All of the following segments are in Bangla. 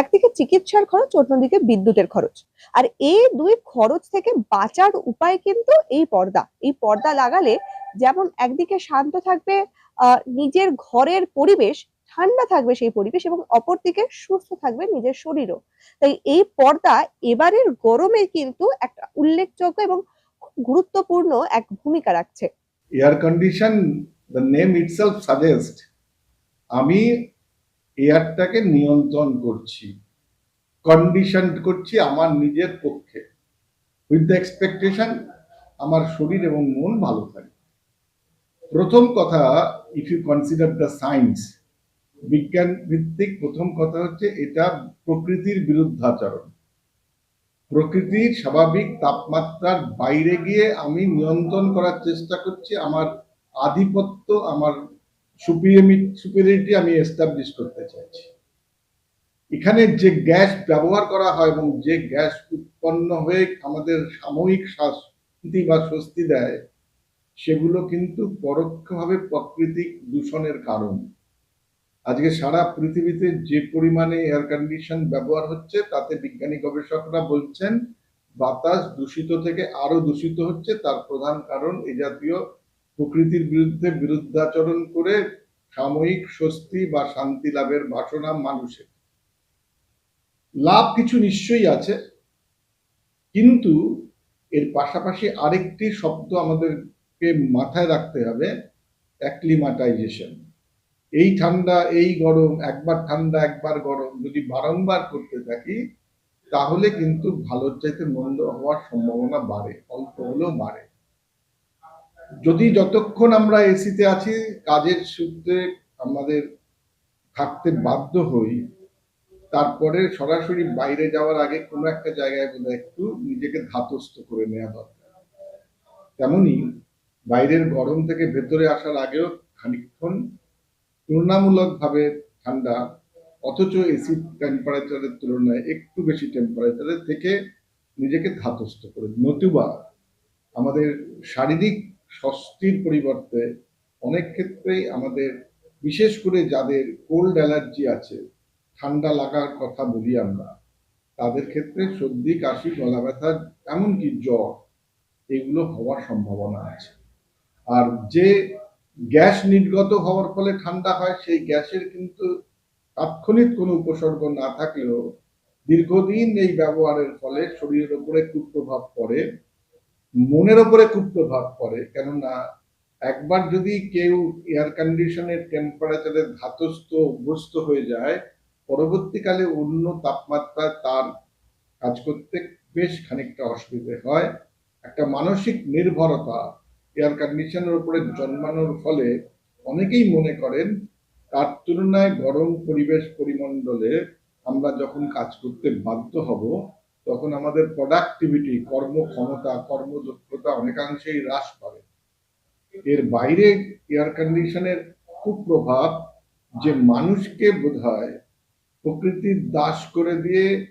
একদিকে চিকিৎসার খরচ অন্যদিকে বিদ্যুতের খরচ। আর এই দুই খরচ থেকে বাঁচার উপায় কিন্তু এই পর্দা। এই পর্দা লাগালে যেমন একদিকে শান্ত থাকবে নিজের ঘরের পরিবেশ ঠান্ডা থাকবে সেই পরিবেশ এবং অপরদিকে সুস্থ থাকবে নিজের শরীরও। তাই এই পর্দা এবারের গরমে কিন্তু একটা উল্লেখযোগ্য এবং গুরুত্বপূর্ণ এক ভূমিকা রাখছে। Air condition the name itself suggest আমি এয়ারটাকে নিয়ন্ত্রণ করছি কন্ডিশন করছি আমার নিজের পক্ষে। উইথ দ্য এক্সপেকটেশন আমার শরীর এবং মন ভালো থাকে প্রথম কথা if you consider the science বিজ্ঞান ভিত্তিক প্রথম কথা হচ্ছে এটা প্রকৃতির বিরুদ্ধাচরণ। প্রকৃতির স্বাভাবিক তাপমাত্রার বাইরে গিয়ে আমি নিয়ন্ত্রণ করার চেষ্টা করছি, আমার আধিপত্য, আমার সুপিরিয়রিটি আমি এস্টাবলিশ করতে চাইছি। এখানে যে গ্যাস ব্যবহার করা হয় এবং যে গ্যাস উৎপন্ন হয়ে আমাদের সাময়িক শান্তি বা স্বস্তি দেয়, সেগুলো কিন্তু পরোক্ষভাবে প্রাকৃতিক দূষণের কারণ। আজকে সারা পৃথিবীতে যে পরিমাণে এয়ার কন্ডিশন ব্যবহার হচ্ছে, তাতে বিজ্ঞানী গবেষকরা বলছেন, বাতাস দূষিত থেকে আরও দূষিত হচ্ছে, তার প্রধান কারণ এই জাতীয় প্রকৃতির বিরুদ্ধে বিরুদ্ধাচরণ করে সাময়িক স্বস্তি বা শান্তি লাভের বাসনা মানুষের। লাভ কিছু নিশ্চয়ই আছে, কিন্তু এর পাশাপাশি আরেকটি শব্দ আমাদেরকে মাথায় রাখতে হবে, অ্যাক্লিমাটাইজেশন। এই ঠান্ডা, এই গরম, একবার ঠান্ডা, একবার গরম যদি বারংবার করতে থাকি, তাহলে কিন্তু ভালোর চাইতে মন্দ হওয়ার সম্ভাবনা বাড়ে, অল্প হলেও বাড়ে। যদি যতক্ষণ আমরা এসিতে আছি, কাজের সূত্রে আমাদের থাকতে বাধ্য হই, তারপরে সরাসরি বাইরে যাওয়ার আগে কোনো একটা জায়গায় বোধ একটু নিজেকে ধাতস্থ করে নেওয়া দরকার। তেমনি বাইরের গরম থেকে ভেতরে আসার আগেও খানিকক্ষণ তুলনামূলকভাবে ঠান্ডা, অথচ এসি টেম্পারেচারের তুলনায় একটু বেশি টেম্পারেচারের থেকে নিজেকে ধাতস্থ করে নতুবা আমাদের শারীরিক স্বস্তির পরিবর্তে অনেক ক্ষেত্রেই আমাদের, বিশেষ করে যাদের কোল্ড অ্যালার্জি আছে, ঠান্ডা লাগার কথা বলি আমরা, তাদের ক্ষেত্রে সর্দি, কাশি, গলা ব্যথা, এমনকি জ্বর, এগুলো হওয়ার সম্ভাবনা আছে। আর যে গ্যাস নির্গত হওয়ার ফলে ঠান্ডা হয়, সেই গ্যাসের কিন্তু তাৎক্ষণিক কোনো উপসর্গ না থাকলেও দীর্ঘদিন এই ব্যবহারের ফলে শরীরের উপরে কুপ্রভাব পড়ে, মনের ওপরে কুপ্রভাব পড়ে। কেননা একবার যদি কেউ এয়ার কন্ডিশনের টেম্পারেচারের ধাতস্থ, অভ্যস্ত হয়ে যায়, পরবর্তীকালে অন্য তাপমাত্রায় তার কাজ করতে বেশ খানিকটা অসুবিধে হয়। একটা মানসিক নির্ভরতা এয়ার কন্ডিশনের উপরে জন্মানোর ফলে অনেকেই মনে করেন, তার তুলনায় গরম পরিবেশ পরিমণ্ডলে আমরা যখন কাজ করতে বাধ্য হব, তখন আমাদের প্রোডাক্টিভিটি কর্মক্ষমতা, কর্মদক্ষতা অনেকাংশেই হ্রাস পাবে। এর বাইরে এয়ার কন্ডিশনের কুপ্রভাব যে মানুষকে বোধ হয় প্রকৃতির দাস করে দিয়ে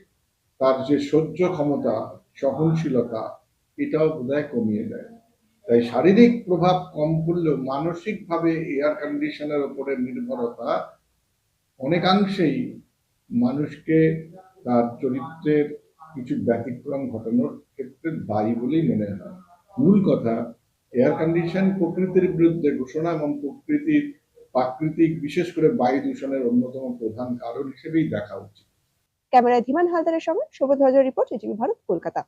তার যে সহ্য ক্ষমতা, সহনশীলতা, এটাও বোধহয় কমিয়ে দেয়। তাই শারীরিক প্রভাব কম করলেও মানসিকভাবে এয়ার কন্ডিশনের উপরে নির্ভরতা অনেকাংশেই মানুষকে তার চরিত্রের কিছু ব্যতিক্রম ঘটানোর ক্ষেত্রে দায়ী বলেই মনে হয়। মূল কথা এয়ার কন্ডিশন প্রকৃতির বিরুদ্ধে ঘোষণা এবং প্রকৃতির প্রাকৃতিক, বিশেষ করে বায়ু দূষণের অন্যতম প্রধান কারণ হিসেবেই দেখা উচিত। ক্যামেরায় ধীমান হালদারের সঙ্গে শোভধ্বজ রিপোর্ট এটিভি ভারত, কলকাতা।